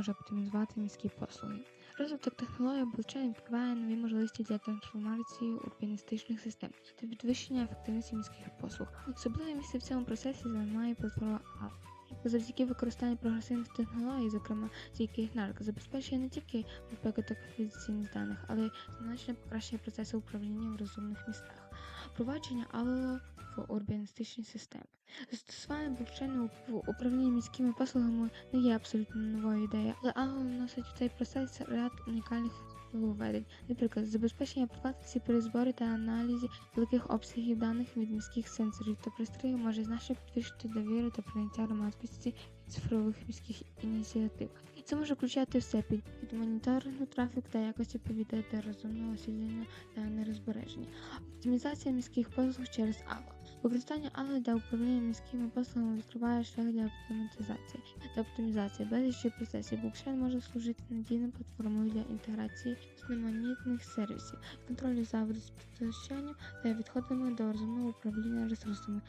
може оптимізувати міські послуги. Розвиток технологій блокчейн відкриває нові можливості для трансформації урбаністичних систем та підвищення ефективності міських послуг. Особливе місце в цьому процесі займає платформа App. Завдяки використанню прогресивних технологій, зокрема стійкий нарк, забезпечує не тільки безпеку та конфіденційність даних, але й значно покращує процеси управління в розумних містах, впровадження АЛО в урбаністичні системи. Застосування блокчейну в управлінні міськими послугами не є абсолютно новою ідеєю, але АЛО вносить в цей процес ряд унікальних нововведень. Наприклад, забезпечення приватності при зборі та аналізі великих обсягів даних від міських сенсорів та пристроїв може значно підвищити довіру та прийняття громадськості цифрових міських ініціатив. Це може включати все під, від моніторингу трафіку та якості повітря розумного освітлення та нерозбереження. Оптимізація міських послуг через АЛО. Використання АЛО для управління міськими послугами відкриває шлях для автоматизації та оптимізації безлічі процесів. Блокчейн може служити надійною платформою для інтеграції різноманітних сервісів, контролю за водопостачанням та відходами до розумного управління ресурсами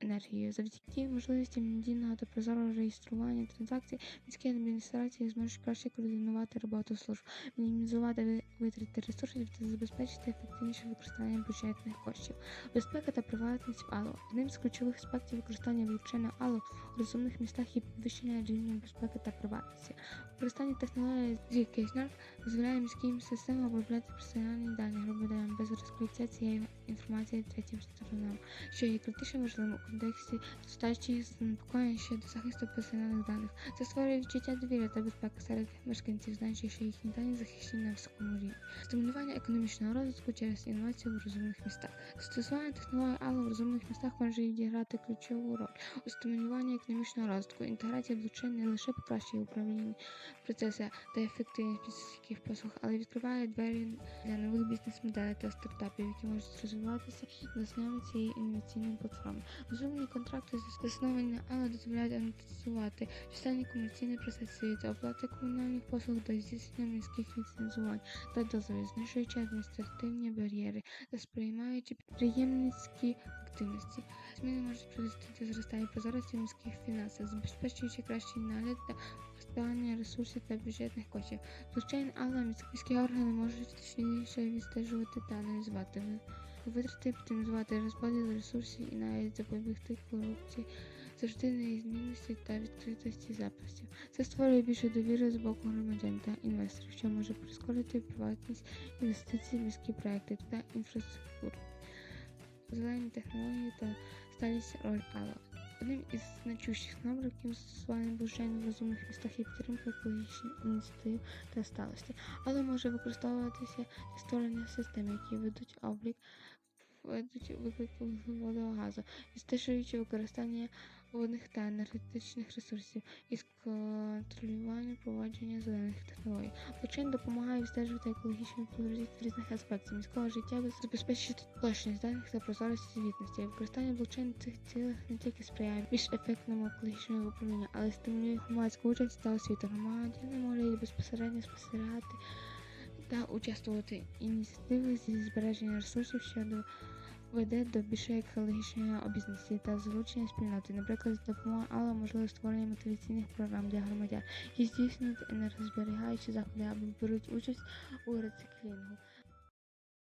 енергією. Завдяки можливості надійного та прозорого реєстрування транзакцій, міські адміністрації зможуть краще координувати роботу служб, мінімізувати ви- витрати ресурсів та забезпечити ефективніше використання бюджетних коштів. Безпека та приватність АЛО. Одним з ключових аспектів використання блокчейну АЛО у розумних містах є підвищення рівня безпеки та приватності. Використання технології ZK дозволяє міським системам обробляти персональні дані громадян без розкриття цієї інформації третім сторонам, що є критично важливим у контексті достатньо занепокоєння щодо захисту персональних даних. Це створює відчуття довіри та безпеки серед мешканців, знаючи, що їхні дані захищені на високому рівні. Стимулювання економічного розвитку через інновацію в розумних містах. Застосування технологій АЛО в розумних містах може відіграти ключову роль у стимулюванні економічного розвитку. Інтеграція блокчейн не лише покращує управління процеси та ефективність міських послуг, але відкриває двері для нових бізнес-моделей та стартапів, які можуть розвиватися на основі цієї інноваційної платформи. Розумні контракти засновані АЛО дозволяють анонсувати численні комерційні процеси оплати комунальних послуг до здійснення міських ліцензувань та дозволів, знижуючи адміністративні бар'єри та сприймаючи підприємницькі активності. Зміни можуть призвести до зростання прозорості міських фінансах, забезпечуючи кращий нагляд та використання ресурсів та бюджетних коштів. Блокчейн АЛА міські органи можуть точніше відстежувати та аналізувати витрати, оптимізувати розподіл ресурсів і навіть запобігти корупції, завжди неізмінності та відкритості записів. Це створює більше довіри з боку громадян та інвесторів, що може прискорити приватність інвестицій в міські проекти та інфраструктуру. Зелені технології та сталість роль АЛА. Одним із значущих напрямків застосування блокчейну в розумних містах є підтримка екологічної ініціативи та сталості, але може використовуватися для створення систем, які ведуть облік ведуть виклики вуглеводного газу, відстежуючи використання водних та енергетичних ресурсів із контролювання провадження зелених технологій. Блокчейн допомагає відстежувати екологічну плуралість різних аспектів міського життя, забезпечити точність даних та прозорість звітності. Використання блокчейну в цих цілях не тільки сприяє більш ефектному екологічному управлінню, але й стимулює громадську участь та освіту. Громадяни можуть безпосередньо спостерігати та участвувати в ініціативах зі збереження ресурсів, що до- веде до більшої екологічної обізнаності та залучення спільноти. Наприклад, допомога, АЛА можливо створення мотиваційних програм для громадян, які здійснюють енергозберігаючі заходи або беруть участь у рециклінгу.